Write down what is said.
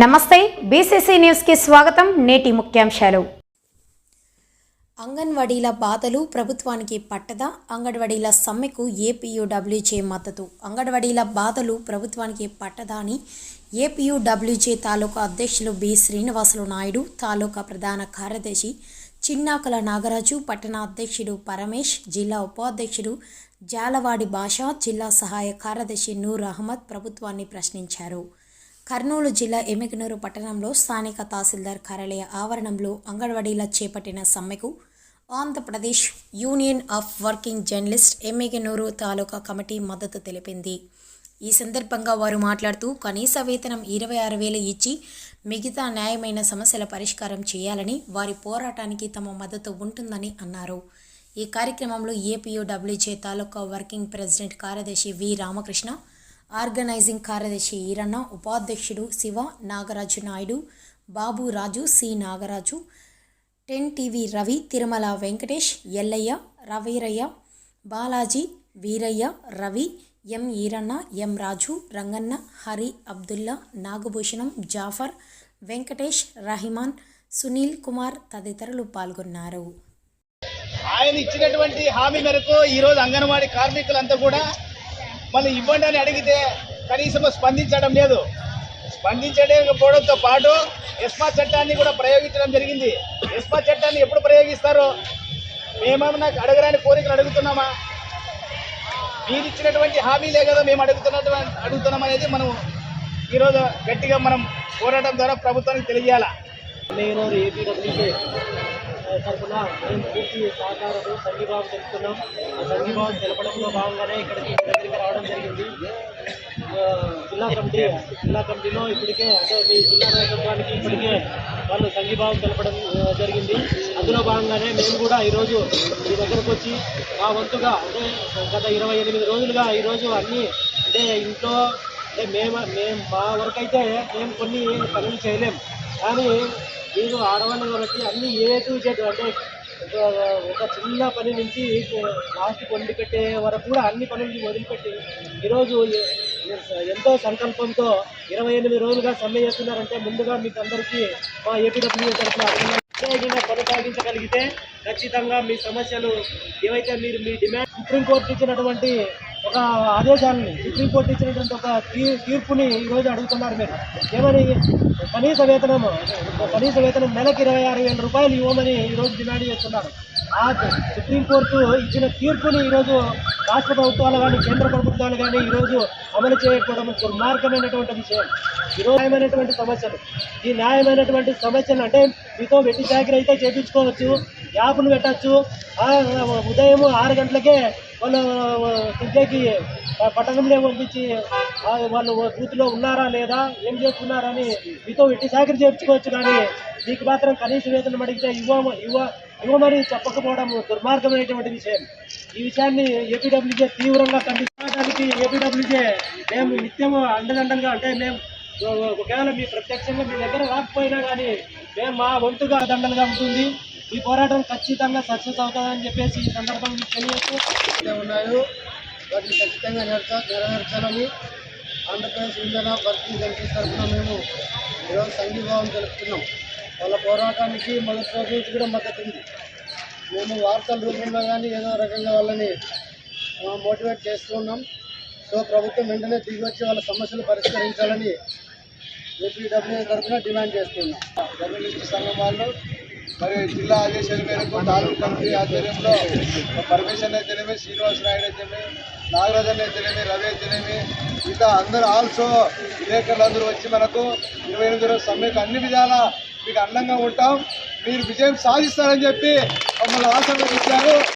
నమస్తే బీసీసీ న్యూస్కి స్వాగతం నేటి ముఖ్యాంశాలు. అంగన్వాడీల బాధలు ప్రభుత్వానికి పట్టదా? అంగన్వాడీల సమ్మెకు ఏపీయూడబ్ల్యూజే మద్దతు. అంగన్వాడీల బాధలు ప్రభుత్వానికి పట్టదా అని ఏపీయూడబ్ల్యూజే తాలూకా అధ్యక్షులు బి. శ్రీనివాసులు నాయుడు తాలూకా ప్రధాన కార్యదర్శి చిన్నాకల నాగరాజు పట్టణ అధ్యక్షుడు పరమేష్ జిల్లా ఉపాధ్యక్షుడు జాలవాడి భాష జిల్లా సహాయ కార్యదర్శి నూర్ అహ్మద్ ప్రభుత్వాన్ని ప్రశ్నించారు. కర్నూలు జిల్లా ఎమ్మిగనూరు పట్టణంలో స్థానిక తహసీల్దార్ కార్యాలయ ఆవరణంలో అంగన్వాడీల చేపట్టిన సమ్మెకు Andhra Pradesh union of working journalist Emmiganur taluka committee మద్దతు తెలిపింది. ఈ సందర్భంగా వారు మాట్లాడుతూ కనీస వేతనం ఇరవై ఆరు వేలు ఇచ్చి మిగతా న్యాయమైన సమస్యల పరిష్కారం చేయాలని వారి పోరాటానికి తమ మద్దతు ఉంటుందని అన్నారు. ఈ కార్యక్రమంలో ఏపీయూడబ్ల్యూజే తాలూకా వర్కింగ్ ప్రెసిడెంట్ కార్యదర్శి వి రామకృష్ణ ఆర్గనైజింగ్ కార్యదర్శి ఈరన్న ఉపాధ్యక్షుడు Shiva Nagaraju Naidu Babu Raju C Nagaraju ten TV Ravi Tirumala Venkatesh Yellaiah Raveeraiah Balaji Veeraiah Ravi M Eeranna M Raju Ranganna Hari Abdullah Nagabhushanam Jafar Venkatesh Rahiman Sunil Kumar తదితరులు పాల్గొన్నారు. ఆయన ఇచ్చినటువంటి హామీ మేరకు ఈరోజు అంగన్వాడీ కార్మికులంతా కూడా మళ్ళీ ఇవ్వండి అని అడిగితే కనీసం స్పందించడం లేదు. స్పందించకపోవడంతో పాటు ఎస్మా చట్టాన్ని కూడా ప్రయోగించడం జరిగింది. ఎస్మా చట్టాన్ని ఎప్పుడు ప్రయోగిస్తారు? మేమేమన్నా అడగరాని కోరికలు అడుగుతున్నామా? మీరు ఇచ్చినటువంటి హామీలే కదా మేము అడుగుతున్నటువంటి అడుగుతున్నాం అనేది మనం ఈరోజు గట్టిగా మనం పోరాటం ద్వారా ప్రభుత్వానికి తెలియజేయాలా నేను ఏపీడబ్ల్యూకే తరఫున మేము పూర్తి సహకారము సంఘీభావం తెలుపుతున్నాం. ఆ సంఘీభావం తెలపడంలో భాగంగానే ఇక్కడికి దగ్గరికి రావడం జరిగింది. జిల్లా కమిటీ జిల్లా కమిటీలో ఇప్పటికే అంటే మీ జిల్లా నాయకత్వానికి ఇప్పటికే వాళ్ళు సంఘీభావం తెలపడం జరిగింది. అందులో భాగంగానే మేము కూడా ఈరోజు మీ దగ్గరకు వచ్చి మా వంతుగా అంటే గత ఇరవై ఎనిమిది రోజులుగా ఈరోజు అన్నీ అంటే ఇంట్లో అంటే మేము మేము మా వరకైతే మేము కొన్ని పనులు చేయలేం కానీ మీరు ఆడవాళ్ళ వరకు అన్ని ఏ టు జెడ్ అంటే ఒక- చిన్న పని నుంచి లాస్ట్ వండి పెట్టే వరకు కూడా అన్ని పనులు వదిలిపెట్టి ఈరోజు ఎంతో సంకల్పంతో ఇరవై ఎనిమిది రోజులుగా సమ్మె చేస్తున్నారంటే ముందుగా మీకు అందరికీ మా ఏపీడబ్ల్యూ తరఫున అభినందనలు. కొనసాగించగలిగితే ఖచ్చితంగా మీ సమస్యలు ఏవైతే మీరు మీ డిమాండ్ సుప్రీంకోర్టు ఇచ్చినటువంటి ఒక ఆదేశాలని సుప్రీంకోర్టు ఇచ్చినటువంటి ఒక తీర్పుని ఈరోజు అడుగుతున్నారు మీరు. ఏమని? కనీస వేతనం కనీస వేతనం నెలకి ఇరవై ఆరు వేల రూపాయలు ఇవ్వమని ఈరోజు డిమాండ్ చేస్తున్నారు. ఆ సుప్రీంకోర్టు ఇచ్చిన తీర్పుని ఈరోజు రాష్ట్ర ప్రభుత్వాలు కానీ కేంద్ర ప్రభుత్వాలు కానీ ఈరోజు అమలు చేయకపోవడం దుర్మార్గమైనటువంటి విషయం. ఈరోజు న్యాయమైనటువంటి సమస్యలు. ఈ న్యాయమైనటువంటి సమస్యలు అంటే మీతో వెట్టి చాకరీ అయితే చేయించుకోవచ్చు యాప్ను పెట్టచ్చు. ఉదయం ఆరు గంటలకే వాళ్ళు విద్యకి పట్టణంలో పంపించి వాళ్ళు బూత్లో ఉన్నారా లేదా ఏం చేస్తున్నారని మీతో ఎట్టి చాకరీ చేర్చుకోవచ్చు కానీ మీకు మాత్రం కనీస వేతనం అడిగితే ఇవ్వ ఇవ్వ ఇవ్వమని చెప్పకపోవడం దుర్మార్గమైనటువంటి విషయం. ఈ విషయాన్ని ఏపీడబ్ల్యూజే తీవ్రంగా ఖండించడానికి ఏపీడబ్ల్యూజే మేము నిత్యం అండదండంగా అంటే మేము ఒకవేళ మీ ప్రత్యక్షంగా మీ దగ్గర రాకపోయినా కానీ మేము మా వంతుగా దండలుగా ఉంటుంది. ఈ పోరాటం ఖచ్చితంగా సక్సెస్ అవుతుందని చెప్పేసి ఈ సందర్భంగా మీకు తెలియజేస్తూ ఏవైతే ఉన్నాయో వాటిని ఖచ్చితంగా నెరవేర్చ నెరవేర్చాలని Andhra Pradesh Indian of working journalist తరఫున మేము ఈరోజు సంఘీభావం తెలుపుతున్నాం. వాళ్ళ పోరాటానికి మొదటి రోజు నుంచి కూడా మద్దతు ఉంది. మేము వార్తల రూపంలో కానీ ఏదో రకంగా వాళ్ళని మోటివేట్ చేస్తూ ఉన్నాం. సో ప్రభుత్వం వెంటనే దిగి వచ్చి వాళ్ళ సమస్యలు పరిష్కరించాలని ఏపీడబ్ల్యూ తరఫున డిమాండ్ చేస్తున్నాం జర్నలిస్టు సంఘం వాళ్ళు మరి జిల్లా ఆదేశాల మేరకు తాలూకు కమిటీ ఆధ్వర్యంలో పరమేశ్వర్ అయితేనేమి శ్రీనివాస నాయుడు అయితేనేమి నాగరాజన్ అయితేనేమి రవి అయితేనేమి ఇంకా అందరూ ఆల్సో విలేకరులు అందరూ వచ్చి మనకు ఇరవై ఎనిమిది రోజుల సమ్మెకు అన్ని విధాల మీకు అందంగా ఉంటాం. మీరు విజయం సాధిస్తారని చెప్పి మమ్మల్ని ఆశీర్వదించారు.